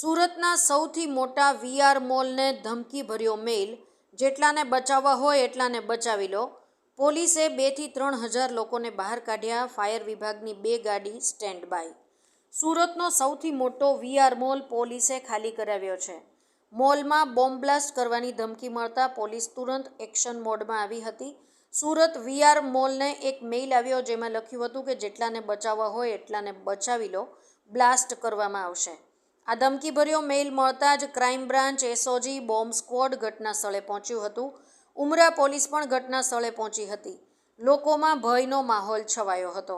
સૌથી મોટા VR મોલને ધમકીભર્યો mail. જેટલાને બચાવવા હોય એટલાને બચાવી લો. પોલીસે બેથી ત્રણ હજાર લોકોને બહાર કાઢ્યા. ફાયર વિભાગની બે ગાડી સ્ટેન્ડ બાય. સુરતનો સૌથી મોટો વીઆર મોલ પોલીસે ખાલી કરાવ્યો છે. મોલમાં બોમ્બ બ્લાસ્ટ કરવાની ધમકી મળતા પોલીસ તુરંત એક્શન મોડમાં આવી હતી. સુરત વીઆર મોલને એક મેઇલ આવ્યો જેમાં લખ્યું હતું કે જેટલાને બચાવવા હોય એટલાને બચાવી લો. બ્લાસ્ટ કરવામાં આવશે. આ ધમકીભર્યો મેઇલ મળતા જ crime branch SOG bomb squad ઘટના સ્થળે પહોંચ્યું હતું. ઉમરા પોલીસ પણ ઘટના સ્થળે પહોંચી હતી. લોકોમાં ભયનો માહોલ છવાયો હતો.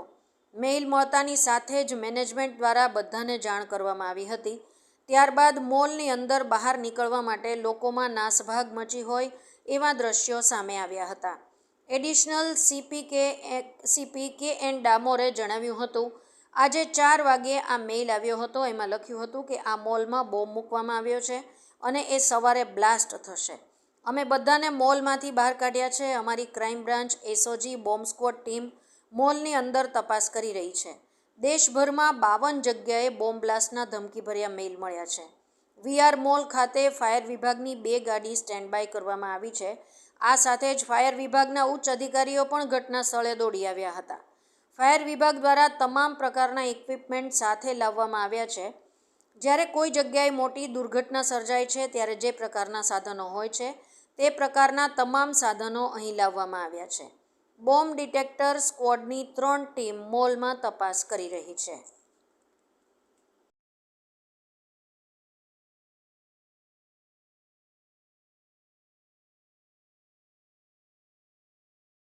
મેઇલ મળતાની સાથે જ મેનેજમેન્ટ દ્વારા બધાને જાણ કરવામાં આવી હતી. ત્યારબાદ મોલની અંદર બહાર નીકળવા માટે લોકોમાં નાસભાગ મચી હોય એવા દ્રશ્યો સામે આવ્યા હતા. એડિશનલ સીપી કે સીપી કે એન ડામોરે જણાવ્યું હતું આજે ચાર વાગ્યે આ મેઇલ આવ્યો હતો, એમાં લખ્યું હતું કે આ મોલમાં બોમ્બ મૂકવામાં આવ્યો છે અને એ સવારે બ્લાસ્ટ થશે. અમે બધાને મોલમાંથી બહાર કાઢ્યા છે. અમારી crime branch, SOG, bomb squad team મોલની અંદર તપાસ કરી રહી છે. દેશભરમાં બાવન જગ્યાએ બોમ્બ બ્લાસ્ટના ધમકીભર્યા મેઇલ મળ્યા છે. વીઆર મોલ ખાતે ફાયર વિભાગની બે ગાડી સ્ટેન્ડ બાય કરવામાં આવી છે. આ સાથે જ ફાયર વિભાગના ઉચ્ચ અધિકારીઓ પણ ઘટના સ્થળે દોડી આવ્યા હતા. ફાયર વિભાગ દ્વારા તમામ પ્રકારના ઇક્વિપમેન્ટ સાથે લાવવામાં આવ્યા છે. જ્યારે કોઈ જગ્યાએ મોટી દુર્ઘટના સર્જાય છે, ત્યારે જે પ્રકારના સાધનો હોય છે, તે પ્રકારના તમામ સાધનો અહીં લાવવામાં આવ્યા છે. બોમ્બ ડિટેક્ટર સ્ક્વોડની ત્રણ ટીમ મોલમાં તપાસ કરી રહી છે.